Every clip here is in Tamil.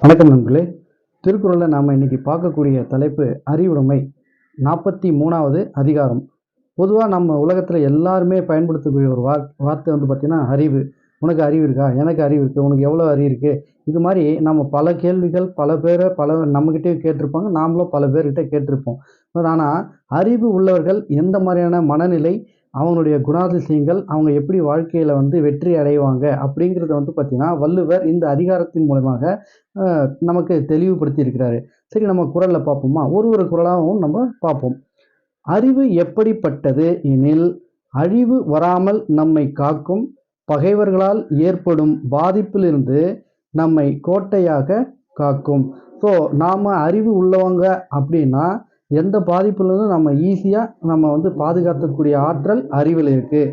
வணக்கம் நண்பர்களே. திருக்குறளில் நாம் இன்னைக்கு பார்க்கக்கூடிய தலைப்பு அறிவுடைமை. நாற்பத்தி மூணாவது அதிகாரம். பொதுவாக நம்ம உலகத்தில் எல்லாருமே பயன்படுத்தக்கூடிய ஒரு வார் வார்த்தை வந்து பார்த்திங்கன்னா அறிவு. உனக்கு அறிவு இருக்கா? எனக்கு அறிவு இருக்குது உனக்கு எவ்வளோ அறிவு இருக்குது இது மாதிரி நம்ம பல கேள்விகள் பல பேரை பல நம்மக்கிட்டே கேட்டிருப்பாங்க. நாமளும் பல பேர்கிட்ட கேட்டிருப்போம். ஆனால் அறிவு உள்ளவர்கள் எந்த மாதிரியான மனநிலை அவங்களுடைய குணாதிசயங்கள் அவங்க எப்படி வாழ்க்கையில் வந்து வெற்றி அடைவாங்க அப்படிங்கிறத வந்து பார்த்திங்கன்னா வள்ளுவர் இந்த அதிகாரத்தின் மூலமாக நமக்கு தெளிவுபடுத்தி இருக்கிறாரு. சரி நம்ம குரலில் பார்ப்போமா? ஒரு ஒரு குரலாகவும் நம்ம பார்ப்போம். அறிவு எப்படிப்பட்டது எனில் அழிவு வராமல் நம்மை காக்கும் பகைவர்களால் ஏற்படும் பாதிப்பிலிருந்து நம்மை கோட்டையாக காக்கும். ஸோ நாம் அறிவு உள்ளவங்க அப்படின்னா எந்த பாதிப்புலேருந்தும் நம்ம ஈஸியாக நம்ம வந்து பாதுகாக்கக்கூடிய ஆற்றல் அறிவில் இருக்குது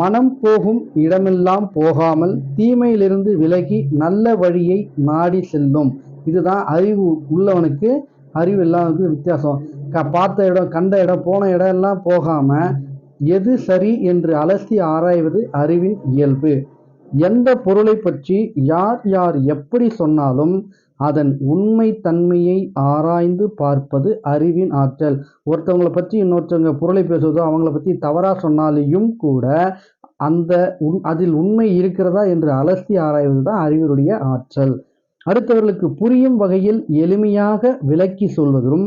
மனம் போகும் இடமெல்லாம் போகாமல் தீமையிலிருந்து விலகி நல்ல வழியை நாடி செல்லும். இதுதான் அறிவு உள்ளவனுக்கு அறிவு இல்லாதவனுக்கு வித்தியாசம். க பார்த்த இடம் கண்ட இடம் போன இடம் எல்லாம் போகாமல் எது சரி என்று அலசி ஆராய்வது அறிவின் இயல்பு. எந்த பொருளை பற்றி யார் யார் எப்படி சொன்னாலும் அதன் உண்மை தன்மையை ஆராய்ந்து பார்ப்பது அறிவின் ஆற்றல். ஒருத்தவங்களை பற்றி இன்னொருத்தவங்க பொருளை பேசுவதோ அவங்கள பற்றி தவறாக சொன்னாலேயும் கூட அந்த உன் அதில் உண்மை இருக்கிறதா என்று அலசி ஆராய்வது தான் அறிவினுடைய ஆற்றல். அடுத்தவர்களுக்கு புரியும் வகையில் எளிமையாக விளக்கி சொல்வதும்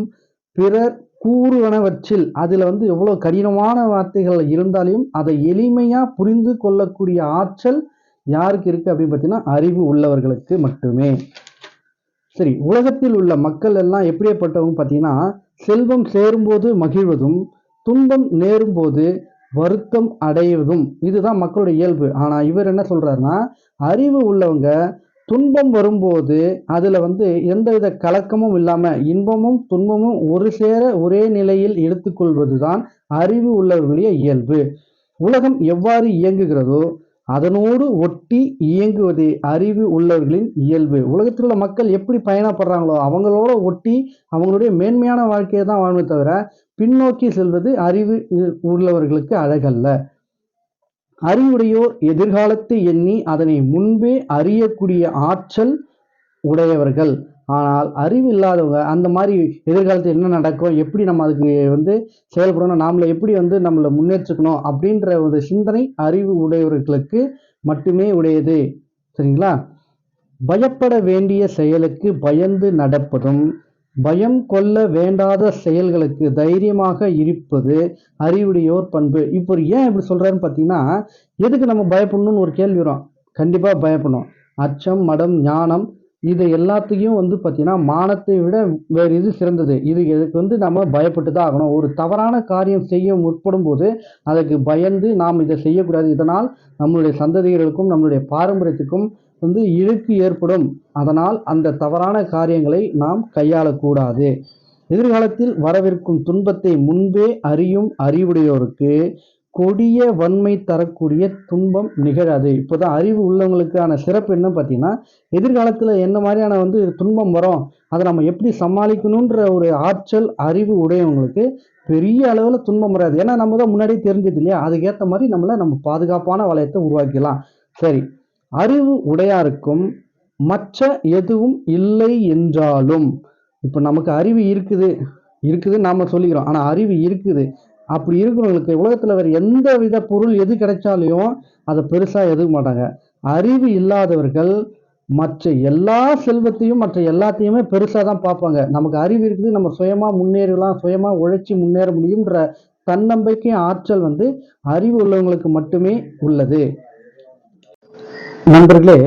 பிறர் கூறுவனவற்றில் அதில் வந்து எவ்வளோ கடினமான வார்த்தைகள் இருந்தாலும் அதை எளிமையாக புரிந்து கொள்ளக்கூடிய ஆற்றல் யாருக்கு இருக்குது அப்படின்னு பார்த்தீங்கன்னா அறிவு உள்ளவர்களுக்கு மட்டுமே. சரி உலகத்தில் உள்ள மக்கள் எல்லாம் எப்படியப்பட்டவங்க பார்த்தீங்கன்னா செல்வம் சேரும்போது மகிழ்வதும் துன்பம் நேரும்போது வருத்தம் அடைவதும் இதுதான் மக்களுடைய இயல்பு. ஆனால் இவர் என்ன சொல்கிறாருன்னா அறிவு உள்ளவங்க துன்பம் வரும்போது அதில் வந்து எந்தவித கலக்கமும் இல்லாமல் இன்பமும் துன்பமும் ஒரு சேர ஒரே நிலையில் எடுத்துக்கொள்வது தான் அறிவு உள்ளவர்களுடைய இயல்பு. உலகம் எவ்வாறு இயங்குகிறதோ அதனோடு ஒட்டி இயங்குவது அறிவு உள்ளவர்களின் இயல்பு. உலகத்தில் உள்ள மக்கள் எப்படி பயணப்படுறாங்களோ அவங்களோட ஒட்டி அவங்களுடைய மேன்மையான வாழ்க்கையை தான் வாழ்மே தவிர பின்னோக்கி செல்வது அறிவு உள்ளவர்களுக்கு அழகல்ல. அறிவுடையோர் எதிர்காலத்தை எண்ணி அதனை முன்பே அறியக்கூடிய ஆற்றல் உடையவர்கள். ஆனால் அறிவு இல்லாதவங்க அந்த மாதிரி எதிர்காலத்தில் என்ன நடக்கும்? எப்படி நம்ம அதுக்கு வந்து செயல்படணும்? நாமளை எப்படி வந்து நம்மளை முன்னேற்றுக்கணும்? அப்படின்ற ஒரு சிந்தனை அறிவு உடையவர்களுக்கு மட்டுமே உடையது. சரிங்களா? பயப்பட வேண்டிய செயலுக்கு பயந்து நடப்பதும் பயம் கொள்ள வேண்டாத செயல்களுக்கு தைரியமாக இருப்பது அறிவுடையோர் பண்பு. இப்போ ஏன் இப்படி சொல்கிறாருன்னு பார்த்தீங்கன்னா எதுக்கு நம்ம பயப்படணும்னு ஒரு கேள்வி வரும்? கண்டிப்பாக பயப்படணும். அச்சம் மடம் ஞானம் இது எல்லாத்தையும் வந்து பார்த்தீங்கன்னா மானத்தை விட வேறு இது சிறந்தது? இது இதுக்கு வந்து நம்ம பயப்பட்டு தான் ஆகணும். ஒரு தவறான காரியம் செய்ய முற்படும் போது அதற்கு பயந்து நாம் இதை செய்யக்கூடாது. இதனால் நம்மளுடைய சந்ததிகளுக்கும் நம்மளுடைய பாரம்பரியத்துக்கும் வந்து இழுக்கு ஏற்படும். அதனால் அந்த தவறான காரியங்களை நாம் கையாளக்கூடாது. எதிர்காலத்தில் வரவிருக்கும் துன்பத்தை முன்பே அறியும் அறிவுடையோருக்கு கொடிய வன்மை தரக்கூடிய துன்பம் நிகழாது. இப்போதான் அறிவு உள்ளவங்களுக்கான சிறப்பு என்ன பார்த்தீங்கன்னா எதிர்காலத்தில் என்ன மாதிரியான வந்து துன்பம் வரும் அதை நம்ம எப்படி சமாளிக்கணுன்ற ஒரு ஆற்றல் அறிவு உடையவங்களுக்கு பெரிய அளவில் துன்பம் வராது. ஏன்னா நம்ம தான் முன்னாடியே தெரிஞ்சது இல்லையா? அதுக்கேற்ற மாதிரி நம்மளை நம்ம பாதுகாப்பான வளையத்தை உருவாக்கலாம் சரி அறிவு உடையாருக்கும் மற்ற எதுவும் இல்லை என்றாலும் இப்போ நமக்கு அறிவு இருக்குது. இருக்குதுன்னு நாம சொல்லிக்கிறோம். ஆனால் அறிவு இருக்குது. அப்படி இருக்கிறவங்களுக்கு உலகத்தில் வேறு எந்த வித பொருள் எது கிடைச்சாலையும் அதை பெருசாக எதுக்க மாட்டாங்க. அறிவு இல்லாதவர்கள் மற்ற எல்லா செல்வத்தையும் மற்ற எல்லாத்தையுமே பெருசாக தான் பார்ப்பாங்க. நமக்கு அறிவு இருக்குது நம்ம சுயமாக முன்னேறலாம் சுயமாக உழைச்சி முன்னேற முடியுன்ற தன்னம்பிக்கை ஆற்றல் வந்து அறிவு உள்ளவங்களுக்கு மட்டுமே உள்ளது. நண்பர்களே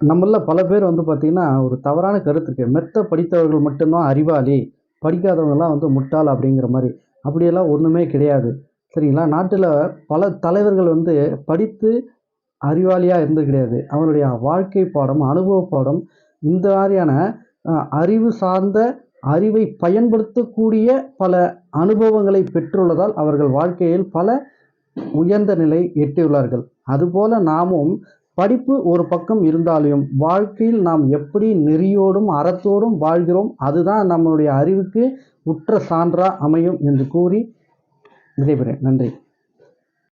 நம்மள பல பேர் வந்து பார்த்திங்கன்னா ஒரு தவறான கருத்து இருக்குது மெத்த படித்தவர்கள் மட்டும்தான் அறிவாளி. படிக்காதவங்கலாம் வந்து முட்டாள் அப்படிங்கிற மாதிரி. அப்படியெல்லாம் ஒன்றுமே கிடையாது. சரிங்களா? நாட்டில் பல தலைவர்கள் வந்து படித்து அறிவாளியாக இருந்தது கிடையாது. அவருடைய வாழ்க்கை பாடம் அனுபவ பாடம் இந்த மாதிரியான அறிவு சார்ந்த அறிவை பயன்படுத்தக்கூடிய பல அனுபவங்களை பெற்றுள்ளதால் அவர்கள் வாழ்க்கையில் பல உயர்ந்த நிலை எட்டியுள்ளார்கள். அதுபோல நாமும் படிப்பு ஒரு பக்கம் இருந்தாலும் வாழ்க்கையில் நாம் எப்படி நெறியோடும் அறத்தோடும் வாழ்கிறோம் அதுதான் நம்மளுடைய அறிவுக்கு உற்ற சான்றாக அமையும் என்று கூறி விடைபெறேன். நன்றி.